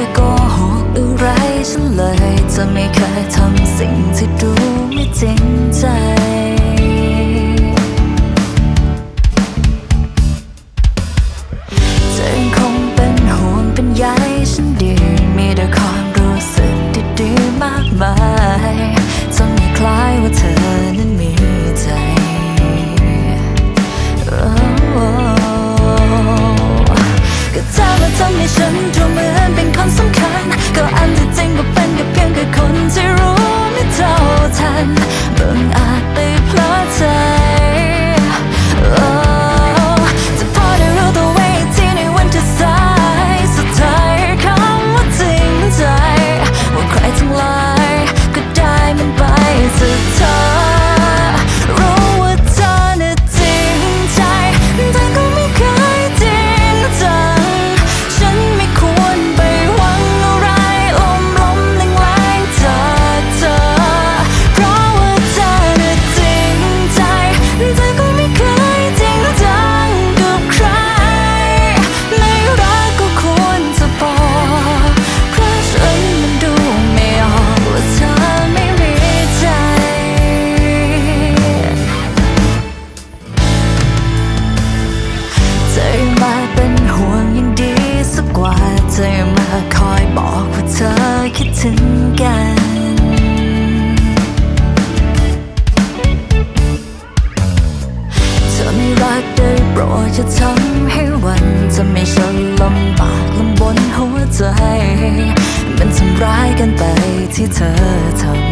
ยโกหกอะไรฉันเลย จะไม่เคยทำสิ่งที่ดูไม่จริงใจ อคิดถึงกันจะไม่รักได้โปรดจะทำให้วันจะไม่ฉันลำบากลำบนหัวใจ มันทำร้ายกันไปที่เธอทำ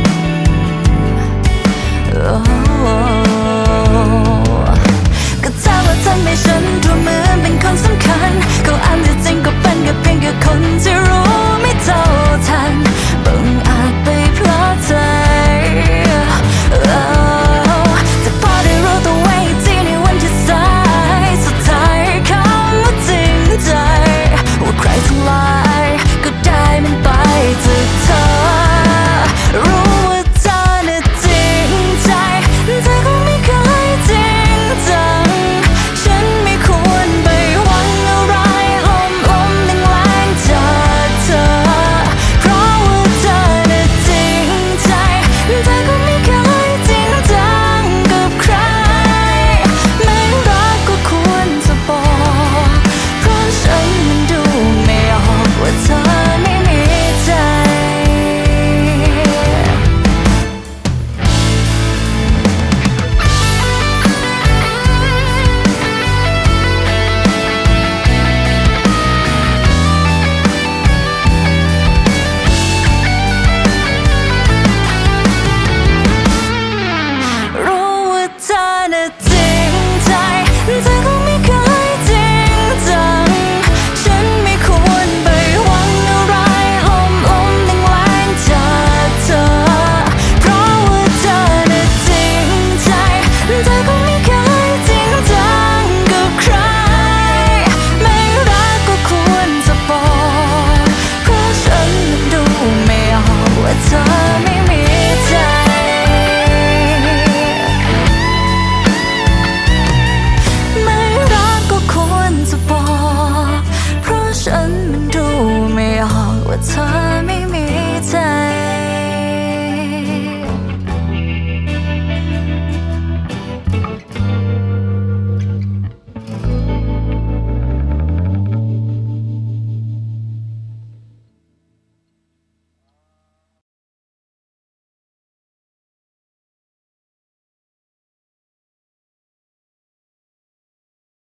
存